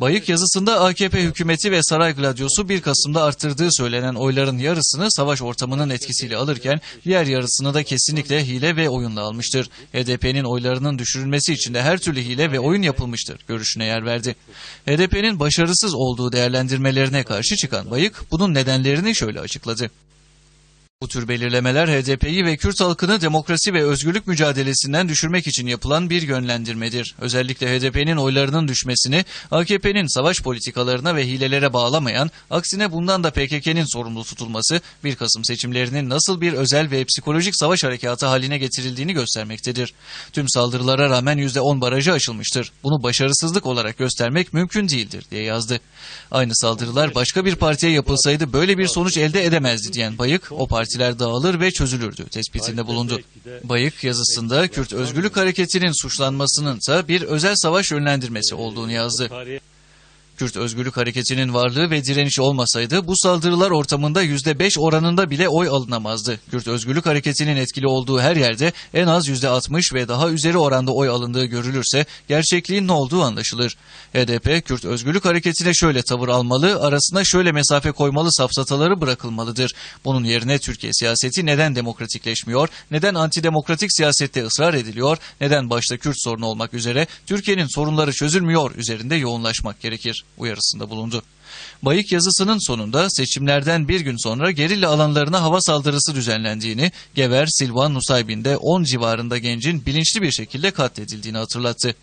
Bayık yazısında AKP hükümeti ve saray gladyosu 1 Kasım'da arttırdığı söylenen oyların yarısını savaş ortamının etkisiyle alırken diğer yarısını da kesinlikle hile ve oyunla almıştır. HDP'nin oylarının düşürülmesi için de her türlü hile ve oyun yapılmıştır görüşüne yer verdi. HDP'nin başarısız olduğu değerlendirmelerine karşı çıkan Bayık bunun nedenlerini şöyle açıkladı. Bu tür belirlemeler HDP'yi ve Kürt halkını demokrasi ve özgürlük mücadelesinden düşürmek için yapılan bir yönlendirmedir. Özellikle HDP'nin oylarının düşmesini AKP'nin savaş politikalarına ve hilelere bağlamayan, aksine bundan da PKK'nin sorumlu tutulması 1 Kasım seçimlerinin nasıl bir özel ve psikolojik savaş harekatı haline getirildiğini göstermektedir. Tüm saldırılara rağmen %10 barajı aşılmıştır. Bunu başarısızlık olarak göstermek mümkün değildir diye yazdı. Aynı saldırılar başka bir partiye yapılsaydı böyle bir sonuç elde edemezdi diyen Bayık, o partiler dağılır ve çözülürdü tespitinde bulundu. Bayık yazısında Kürt Özgürlük Hareketi'nin suçlanmasının ise bir özel savaş yönlendirmesi olduğunu yazdı. Kürt Özgürlük Hareketi'nin varlığı ve direnişi olmasaydı bu saldırılar ortamında %5 oranında bile oy alınamazdı. Kürt Özgürlük Hareketi'nin etkili olduğu her yerde en az %60 ve daha üzeri oranda oy alındığı görülürse gerçekliğin ne olduğu anlaşılır. HDP, Kürt Özgürlük Hareketi'ne şöyle tavır almalı, arasına şöyle mesafe koymalı safsataları bırakılmalıdır. Bunun yerine Türkiye siyaseti neden demokratikleşmiyor, neden antidemokratik siyasette ısrar ediliyor, neden başta Kürt sorunu olmak üzere Türkiye'nin sorunları çözülmüyor üzerinde yoğunlaşmak gerekir uyarısında bulundu. Bayık yazısının sonunda seçimlerden bir gün sonra gerilla alanlarına hava saldırısı düzenlendiğini, Gever, Silvan, Nusaybin'de 10 civarında gencin bilinçli bir şekilde katledildiğini hatırlattı.